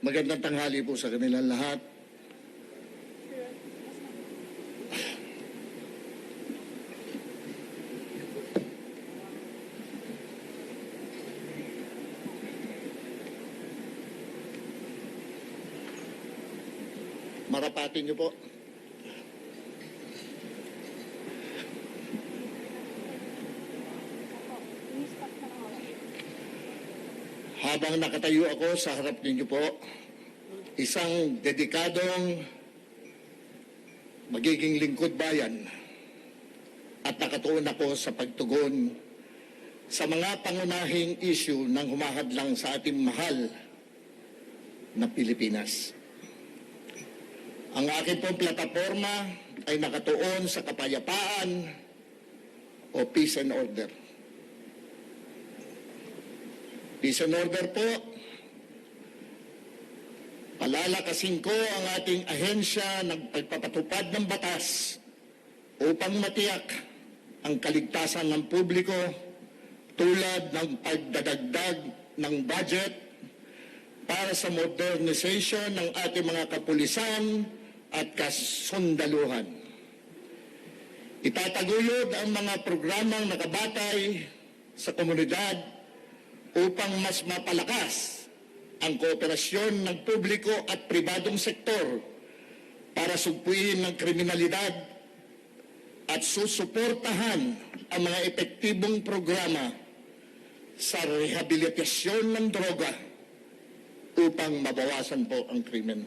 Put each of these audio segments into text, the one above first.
Magandang tanghali po sa kanilang lahat. Marapatin niyo po. Habang nakatayo ako sa harap ninyo po, isang dedikadong magiging lingkod bayan at nakatuon ako sa pagtugon sa mga pangunahing issue ng humahadlang sa ating mahal na Pilipinas. Ang aking pong plataforma ay nakatuon sa kapayapaan o peace and order. Peace and order po. Palalakasin ko ang ating ahensya ng ng batas upang matiyak ang kaligtasan ng publiko tulad ng pagdadagdag ng budget para sa modernization ng ating mga kapulisan at kasundaluhan. Itataguyod ang mga programang nakabatay sa komunidad upang mas mapalakas ang kooperasyon ng publiko at pribadong sektor para sugpuin ng kriminalidad at susuportahan ang mga epektibong programa sa rehabilitasyon ng droga upang mabawasan po ang krimen.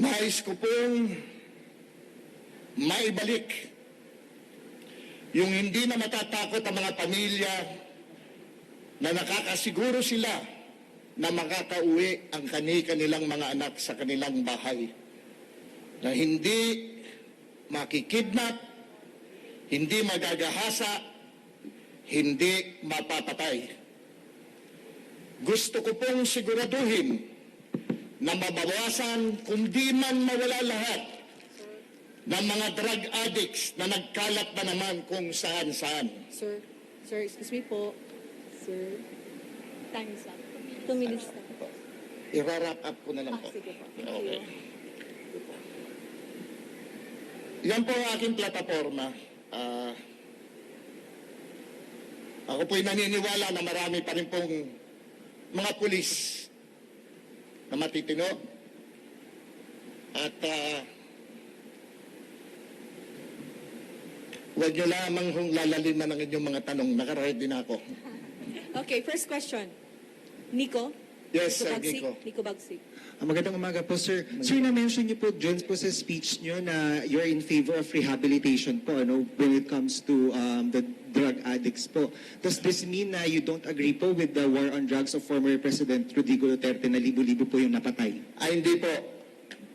Nais ko pong maibalik yung hindi na matatakot ang mga pamilya na nakakasiguro sila na makakauwi ang kani-kanilang mga anak sa kanilang bahay. Na hindi makikidnap, hindi magagahasa, hindi mapapatay. Gusto ko pong siguraduhin na mabawasan kung di man mawala lahat ng mga drug addicts na nagkalat na naman kung saan-saan. Sir, sir, excuse me po. Sir, time is up. Two minutes na. I-wrap up ko na lang Ah, po. sige po. Thank Okay. Yan po ang aking plataforma. Ah, ako po'y naniniwala na marami pa rin pong mga pulis na matitino. At ah, huwag niyo lamang hong lalalim na ng inyong mga tanong. Nakarahit din ako. Okay, first question. Nico? Yes, sir, Bagsik? Nico. Nico Bagsik. Ah, magandang umaga po, sir. Sir, na-mention niyo po dyan po sa speech niyo na you're in favor of rehabilitation po ano, when it comes to um, the drug addicts po. Does this mean na you don't agree po with the war on drugs of former President Rodrigo Duterte na libo-libo po yung napatay? Ay, hindi po.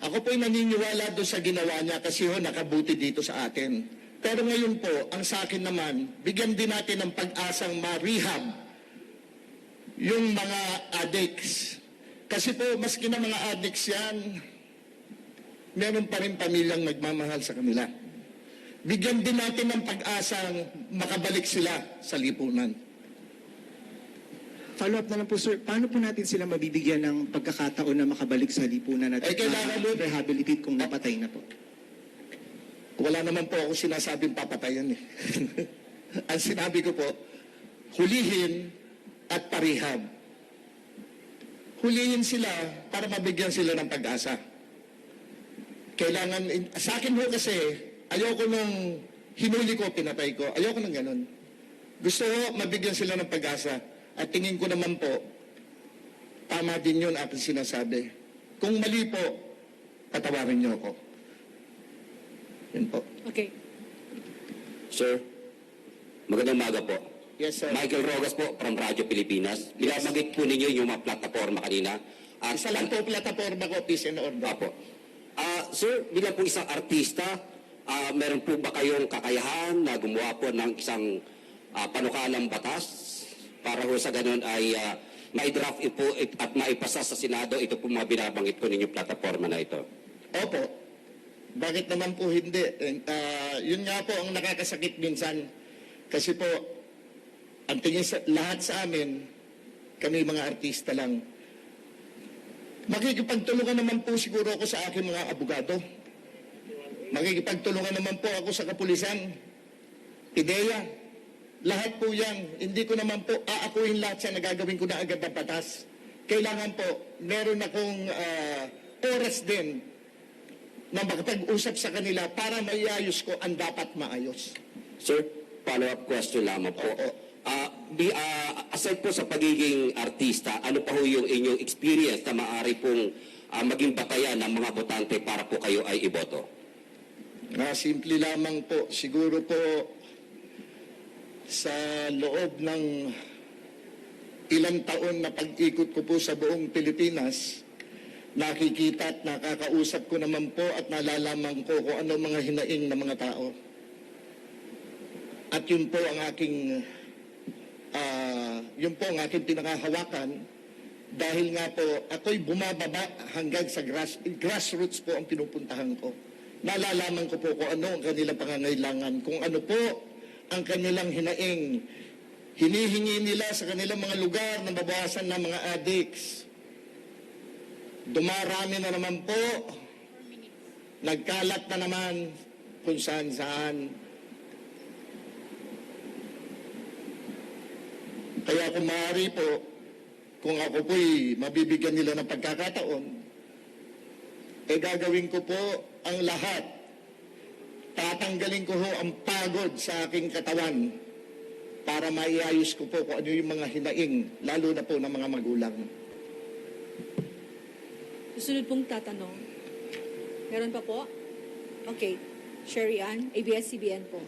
Ako po'y naniniwala doon sa ginawa niya kasi ho, nakabuti dito sa atin. Pero ngayon po, ang sa akin naman, bigyan din natin ng pag-asang ma-rehab yung mga addicts. Kasi po, maski na mga addicts yan, meron pa rin pamilyang nagmamahal sa kanila. Bigyan din natin ng pag-asang makabalik sila sa lipunan. Follow-up na lang po, sir. Paano po natin sila mabibigyan ng pagkakataon na makabalik sa lipunan at Eh, kailangan mo- rehabilitate kung napatay na po? Wala naman po ako sinasabing papatayan eh. Ang sinabi ko po, hulihin at parihab. Hulihin sila para mabigyan sila ng pag-asa. Kailangan, sa akin ho kasi, ayoko nung hinuli ko, pinatay ko. Ayoko nang ganun. Gusto ko mabigyan sila ng pag-asa. At tingin ko naman po, tama din yun aking sinasabi. Kung mali po, patawarin niyo ako. Yun po. Okay. Sir, magandang umaga po. Yes, sir. Michael Rogas po from Radyo Pilipinas. Binabanggit po ninyo yung mga plataforma kanina. At Isa lang po plataforma ko, Peace and Order. Apo. Ah, sir, bilang po isang artista, ah, meron po ba kayong kakayahan na gumawa po ng isang ah, panukalang batas para ho sa ganun ay ah, mai-draft po at maipasa sa Senado ito po mga binabanggit po ninyong plataforma na ito? Opo. Bakit naman po hindi? Ah, yun nga po ang nakakasakit minsan. Kasi po, ang tingin sa lahat sa amin, kami mga artista lang. Makikipagtulungan naman po siguro ako sa aking mga abogado. Makikipagtulungan naman po ako sa kapulisan. Ideya. Lahat po yan. Hindi ko naman po aakuin lahat sa nagagawin ko na agad na batas. Kailangan po, meron akong ah, oras din na makapag-usap sa kanila para maiayos ko ang dapat maayos. Sir, follow-up question lamang po. Oo. Ah, di, ah, aside po sa pagiging artista, ano pa ho yung inyong experience na maaari pong ah, maging batayan ng mga botante para po kayo ay iboto? Na simple lamang po, siguro po sa loob ng ilang taon na pag-ikot ko po sa buong Pilipinas, nakikita at nakakausap ko naman po at nalalaman ko kung ano mga hinaing ng mga tao. At yun po ang aking ah, yun po ang aking pinakahawakan dahil nga po ako'y bumababa hanggang sa grass, grassroots po ang pinupuntahan ko. Nalalaman ko po kung ano ang kanilang pangangailangan, kung ano po ang kanilang hinaing. Hinihingi nila sa kanilang mga lugar na mabawasan ng mga addicts. Dumarami na naman po. Nagkalat na naman kung saan saan. Kaya kung maaari po, kung ako po'y mabibigyan nila ng pagkakataon, eh gagawin ko po ang lahat. Tatanggalin ko ho ang pagod sa aking katawan para maiayos ko po kung ano yung mga hinaing, lalo na po ng mga magulang. Susunod pong tatanong. Meron pa po? Okay. Sherry Ann, ABS-CBN po.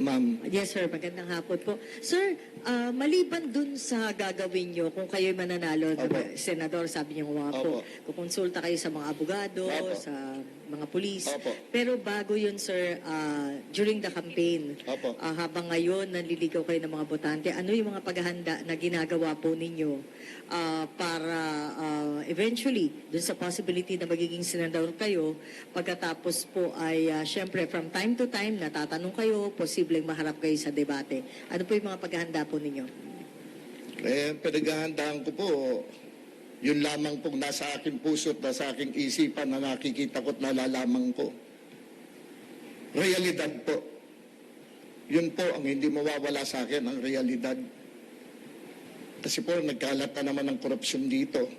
Ma'am, Yes, sir. Magandang hapon po. Sir, ah, maliban dun sa gagawin nyo, kung kayo'y mananalo, Opo. senador, sabi niyo nga po, Opo. kukonsulta kayo sa mga abogado, Opo. sa mga pulis. Opo. Pero bago yun, sir, ah, during the campaign, Opo. ah, habang ngayon nanliligaw kayo ng mga botante, ano yung mga paghahanda na ginagawa po ninyo ah, para ah, eventually, dun sa possibility na magiging senador kayo, pagkatapos po ay, ah, syempre, from time to time, natatanong kayo, posibleng maharap kayo sa debate. Ano po yung mga paghahanda po ninyo? eh, pinaghahandaan ko po, yun lamang pong nasa aking puso at nasa aking isipan na nakikita ko at nalalaman ko. Realidad po. Yun po ang hindi mawawala sa akin, ang realidad. Kasi po, nagkalat na naman ng korupsyon dito.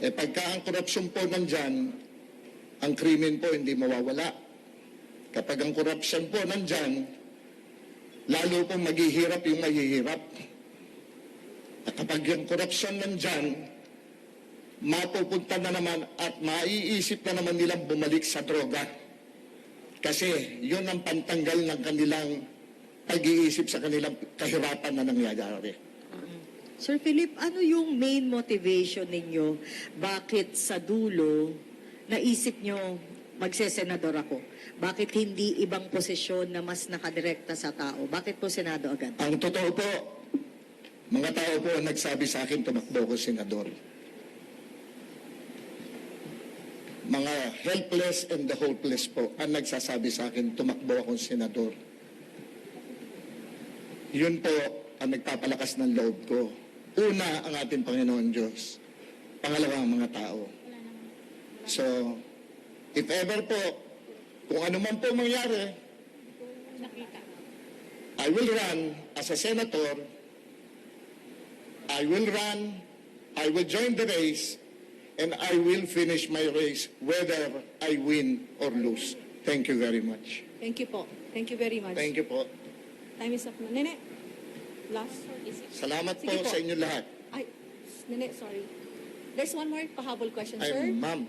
Eh pagka ang korupsyon po nandyan, ang krimen po hindi mawawala. Kapag ang korupsyon po nandyan, lalo pong maghihirap yung mahihirap. At kapag yung korupsyon nandyan, mapupunta na naman at maiisip na naman nilang bumalik sa droga. Kasi yun ang pantanggal ng kanilang pag-iisip sa kanilang kahirapan na nangyayari. Sir Philip, ano yung main motivation ninyo? Bakit sa dulo, naisip nyo magsesenador ako? Bakit hindi ibang posisyon na mas nakadirekta sa tao? Bakit po Senado agad? Ang totoo po, mga tao po ang nagsabi sa akin tumakbo ko senador. Mga helpless and the hopeless po ang nagsasabi sa akin tumakbo akong senador. Yun po ang nagpapalakas ng loob ko. Una, ang ating Panginoon Diyos. Pangalawa, ang mga tao. So, if ever po, kung ano man po mangyari, I will run as a senator. I will run. I will join the race. And I will finish my race whether I win or lose. Thank you very much. Thank you po. Thank you very much. Thank you po. Time is up na. Nene, last. Salamat po, Sige po. sa inyo lahat. Ay, Nene, sorry. There's one more pahabol question, Ay, sir. ma'am. Sige,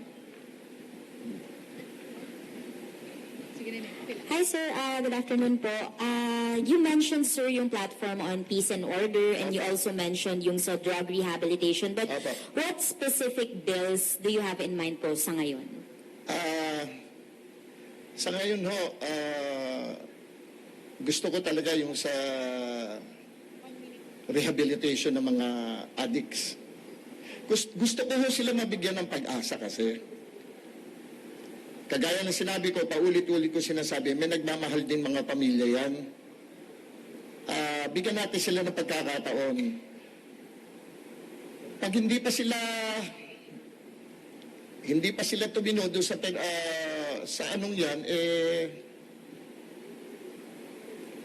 Nene. Okay lang. Hi sir, uh, good afternoon po. Uh, you mentioned sir yung platform on peace and order and you also mentioned yung sa drug rehabilitation. But Opo. what specific bills do you have in mind po sa ngayon? Ah, sa ngayon ho, ah, gusto ko talaga yung sa rehabilitation ng mga addicts. Gusto, gusto ko ho sila mabigyan ng pag-asa kasi Kagaya ng sinabi ko, paulit-ulit ko sinasabi, may nagmamahal din mga pamilya yan. Ah, bigyan natin sila ng pagkakataon. Pag hindi pa sila hindi pa sila tumino doon sa ah, sa anong yan eh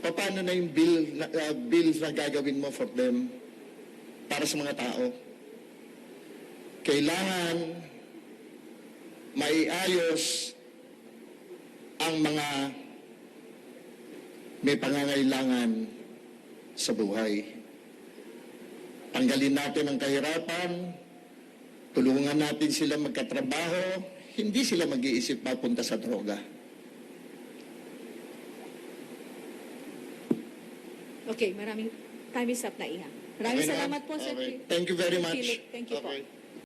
paano na yung bill na, ah, bills na gagawin mo for them para sa mga tao kailangan maiayos ang mga may pangangailangan sa buhay. Tanggalin natin ang kahirapan, tulungan natin sila magkatrabaho, hindi sila mag-iisip papunta sa droga. Okay, maraming time is up na iha. Maraming Okay na? salamat po, Sir. Okay. Thank you very much. Thank you po. Okay.